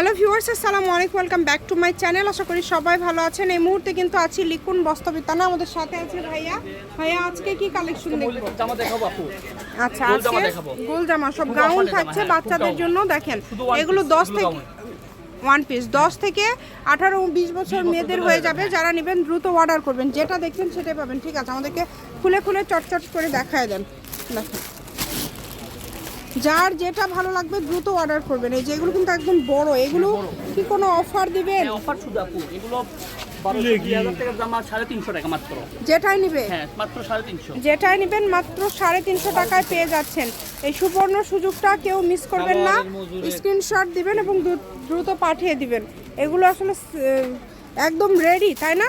Hello viewers আসসালামু আলাইকুম welcome back to my channel. আশা করি সবাই ভালো আছেন। এই মুহূর্তে কিন্তু আছি লিকুন বস্তবিতানা আমাদের সাথে আছে ভাইয়া। ভাইয়া আজকে কি কালেকশন দেখব? জামা দেখাবো আপু। আচ্ছা আজকে। গোল জামা সব গাউন থাকছে হ্যাঁ, বাচ্চাদের জন্য দেখেন এগুলো piece, দশ শুধু থেকে ওয়ান পিস দশ থেকে আঠারো বিশ বছর মেয়েদের হয়ে যাবে যারা নেবেন দ্রুত অর্ডার করবেন। যেটা দেখছেন সেটাই পাবেন ঠিক আছে? আমাদেরকে খুলে খুলে চটচট করে দেখায় দেন। দেখেন। যার যেটা ভালো লাগবে দ্রুত অর্ডার করবেন। এই যে এগুলো কিন্তু একদম বড় এগুলো কি কোনো অফার দিবেন? অফার শুধু আপু এগুলো যেটাই নিবে? হ্যাঁ যেটাই নেবেন মাত্র সাড়ে তিনশো টাকায় পেয়ে যাচ্ছেন। এই সুবর্ণ সুযোগটা কেউ মিস করবেন না। স্ক্রিনশট দিবেন এবং দ্রুত পাঠিয়ে দিবেন। এগুলো আসলে একদম রেডি তাই না।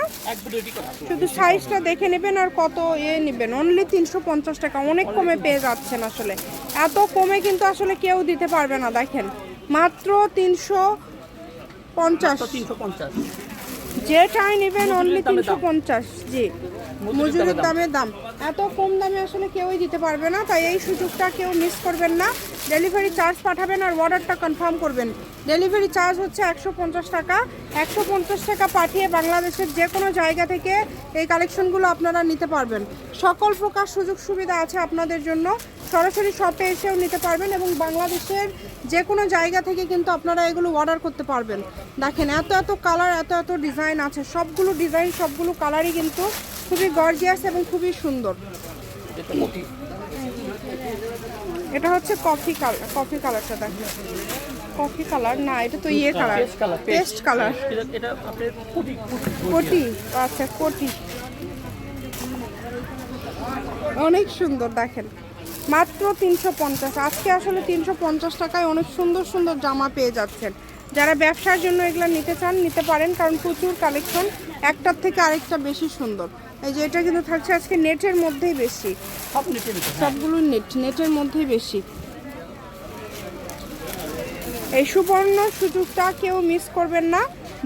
শুধু সাইজটা দেখে নেবেন আর কত ইয়ে নেবেন। অনলি তিনশো পঞ্চাশ টাকা অনেক কমে পেয়ে যাচ্ছেন আসলে। এত কমে কিন্তু আসলে কেউ দিতে পারবে না দেখেন। মাত্র তিনশো পঞ্চাশ। তিনশো পঞ্চাশ। যেটাই নেবেন অনলি তিনশো পঞ্চাশ জি। মজুরির মজুরির দামে। দামে দাম। এত কম দামে আসলে কেউই দিতে পারবে না তাই এই সুযোগটা কেউ মিস করবেন না। ডেলিভারি চার্জ পাঠাবেন আর অর্ডারটা কনফার্ম করবেন। ডেলিভারি চার্জ হচ্ছে একশো পঞ্চাশ টাকা। একশো পঞ্চাশ টাকা পাঠিয়ে বাংলাদেশের যে কোনো জায়গা থেকে এই কালেকশনগুলো আপনারা নিতে পারবেন। সকল প্রকার সুযোগ সুবিধা আছে আপনাদের জন্য। সরাসরি শপে এসেও নিতে পারবেন এবং বাংলাদেশের যে কোনো জায়গা থেকে কিন্তু আপনারা এগুলো অর্ডার করতে পারবেন। দেখেন এত এত কালার এত এত ডিজাইন আছে। সবগুলো ডিজাইন সবগুলো কালারই কিন্তু খুবই গর্জিয়াস এবং খুবই সুন্দর। এটা এটা হচ্ছে কফি কালার কফি কালারটা দেখেন। কফি কালার না এটা তো ইয়ে কালার পেস্ট কালার এটা- আপনার কোটি কোটি আচ্ছা কোটি। অনেক সুন্দর দেখেন। মাত্র তিনশো পঞ্চাশ। আজকে আসলে তিনশো পঞ্চাশ টাকায় অনেক সুন্দর সুন্দর জামা পেয়ে যাচ্ছেন। যারা ব্যবসার জন্য এগুলো নিতে চান নিতে পারেন কারণ প্রচুর কালেকশন একটার থেকে আরেকটা বেশি সুন্দর। এই যে এটা কিন্তু থাকছে আজকে নেটের মধ্যেই বেশি। সব সবগুলো নেট নেটের মধ্যেই বেশি। এই সুবর্ণ সুযোগটা কেউ মিস করবেন না।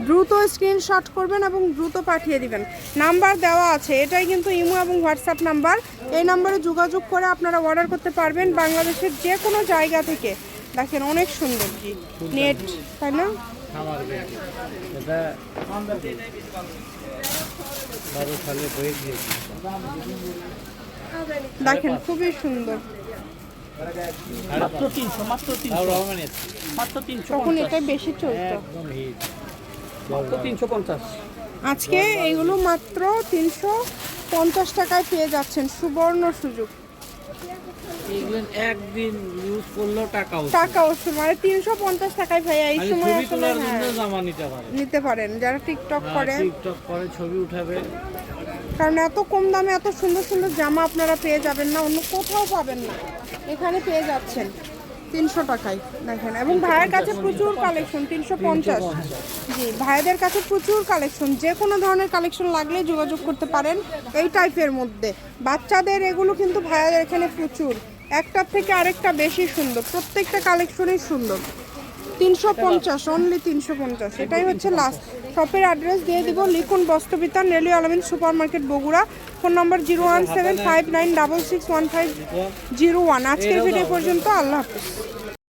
দ্রুত স্ক্রিনশট করবেন এবং দ্রুত পাঠিয়ে দিবেন। নাম্বার দেওয়া আছে, এটাই কিন্তু ইমো এবং হোয়াটসঅ্যাপ নাম্বার এই নাম্বারে যোগাযোগ করে আপনারা অর্ডার করতে পারবেন বাংলাদেশের যে কোনো জায়গা থেকে। দেখেন অনেক সুন্দর। নেট, তাই না? দেখেন, খুবই সুন্দর। মাত্র তিনশো মাত্র তিনশো। মাত্র তিনশো তখন পঞ্চাশ। বেশি চলতো। মাত্র তিনশো পঞ্চাশ। আজকে এগুলো মাত্র তিনশো পঞ্চাশ টাকায় পেয়ে যাচ্ছেন সুবর্ণ সুযোগ। একদিন ইউজ করলেও টাকা মানে তিনশো পঞ্চাশ টাকায় ভাইয়া এই সময় আসলে হ্যাঁ, নিতে পারেন। যারা টিকটক করে টিকটক করে ছবি উঠাবে। কারণ এত কম দামে এত সুন্দর সুন্দর জামা আপনারা পেয়ে যাবেন না, অন্য কোথাও পাবেন না। এখানে পেয়ে যাচ্ছেন তিনশো টাকায়, দেখেন। এবং ভাইয়ের কাছে প্রচুর কালেকশন তিনশো পঞ্চাশ। জি, ভাইদের কাছে প্রচুর কালেকশন যে কোনো ধরনের কালেকশন লাগলে যোগাযোগ করতে পারেন এই টাইপের মধ্যে। বাচ্চাদের এগুলো কিন্তু ভাইয়াদের এখানে প্রচুর। একটার থেকে আরেকটা বেশি সুন্দর, প্রত্যেকটা কালেকশনই সুন্দর। তিনশো পঞ্চাশ অনলি তিনশো পঞ্চাশ, এটাই হচ্ছে লাস্ট শপের অ্যাড্রেস দিয়ে দিব লিখুন Bastrabitan rally Alamin super market Bogura phone number zero one seven five nine double six one five zero one. আজকের ভিডিও পর্যন্ত আল্লাহ হাফিজ।